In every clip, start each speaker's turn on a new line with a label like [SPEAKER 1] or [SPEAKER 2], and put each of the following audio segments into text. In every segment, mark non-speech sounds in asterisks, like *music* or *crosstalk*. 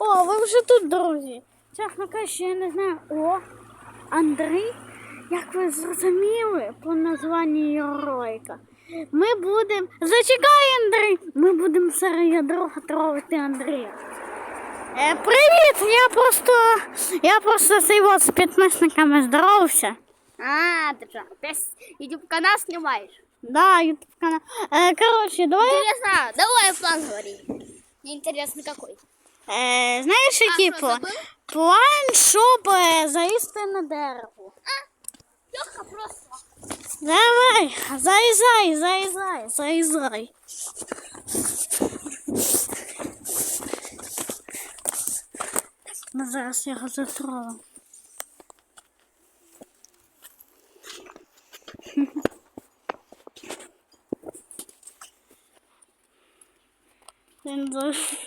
[SPEAKER 1] О, ви вже тут, друзі. Чесно кажучи, я не знаю. О, Андрій, як ви зрозуміли по названню ролика, ми будемо. Зачекай, Андрій! Ми будемо серед друга тролити Андрія. Е, привіт! Я просто. Я просто з з підписниками здоровався.
[SPEAKER 2] А, ты что, опять YouTube канал снимаешь?
[SPEAKER 1] Да, ютуб канал. Е, коротше, давай.
[SPEAKER 2] Интересно, давай план говори. Мне интересно какой.
[SPEAKER 1] Е, знаєш, який
[SPEAKER 2] що,
[SPEAKER 1] план? щоб е, на дерево.
[SPEAKER 2] Легко просто.
[SPEAKER 1] Давай, залізай, залізай, залізай. Ну, зараз я його затрою. Він,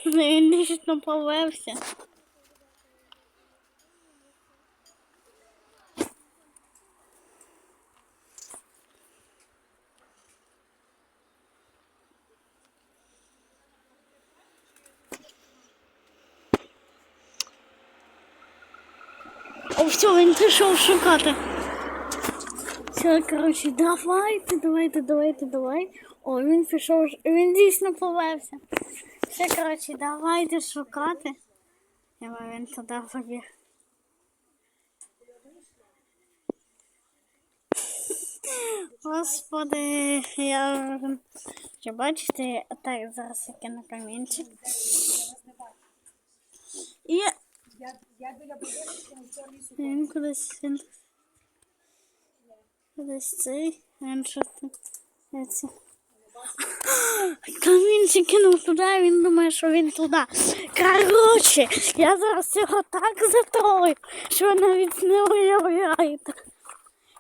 [SPEAKER 1] *laughs* він повевся. О, все, він пішов шукати. Все, коротше, давайте, давайте, давайте, давай. О, він пішов, він дійсно повевся. Все, коротше, давайте шукати. Я він туди побіг. Господи, я чи бачите, так, зараз я кину камінчик. І він кудись він кудись цей, він що там. Камінчик кинув туди, він думає, що він туди. Коротше, я зараз його так затрою, що ви навіть не уявляєте.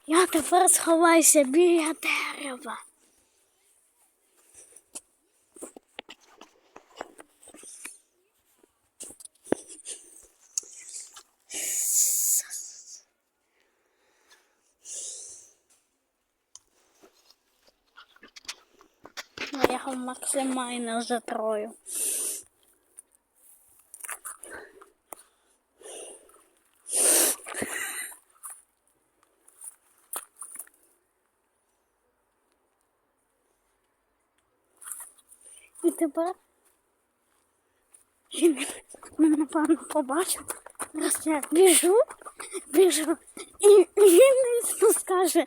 [SPEAKER 1] Я тепер сховаюся біля дерева. Я його максимально затрою. І тепер він мене напевно побачив. Раз я біжу, біжу, і він скаже,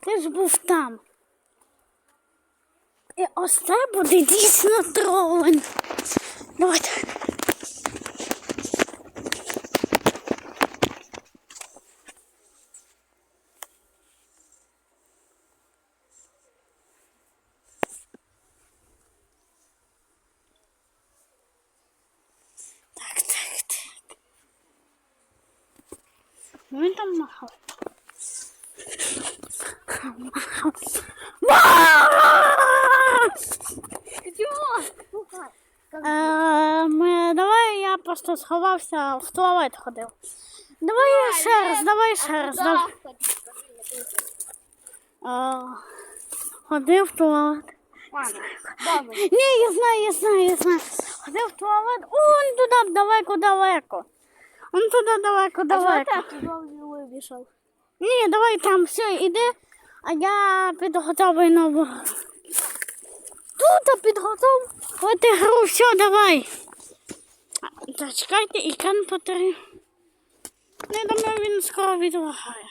[SPEAKER 1] ти ж був там. І ось це буде дійсно так, так. Ну він там махав. Махав.
[SPEAKER 2] Чего?
[SPEAKER 1] Е, ми, давай сховався в туалет ходив. Давай я ще раз, давай ще раз.
[SPEAKER 2] Да.
[SPEAKER 1] Давай. Е, ходив в туалет.
[SPEAKER 2] Ладно.
[SPEAKER 1] Ні, я знаю, я знаю, я знаю. Ходив в туалет. Он туди далеко, далеко. Он туди далеко,
[SPEAKER 2] А не?
[SPEAKER 1] Ні, давай там все, іди, а я підготовлю нову. Тут підготовити гру, все, давай. Зачекайте і кампатери. Не думаю, він скоро відлагає.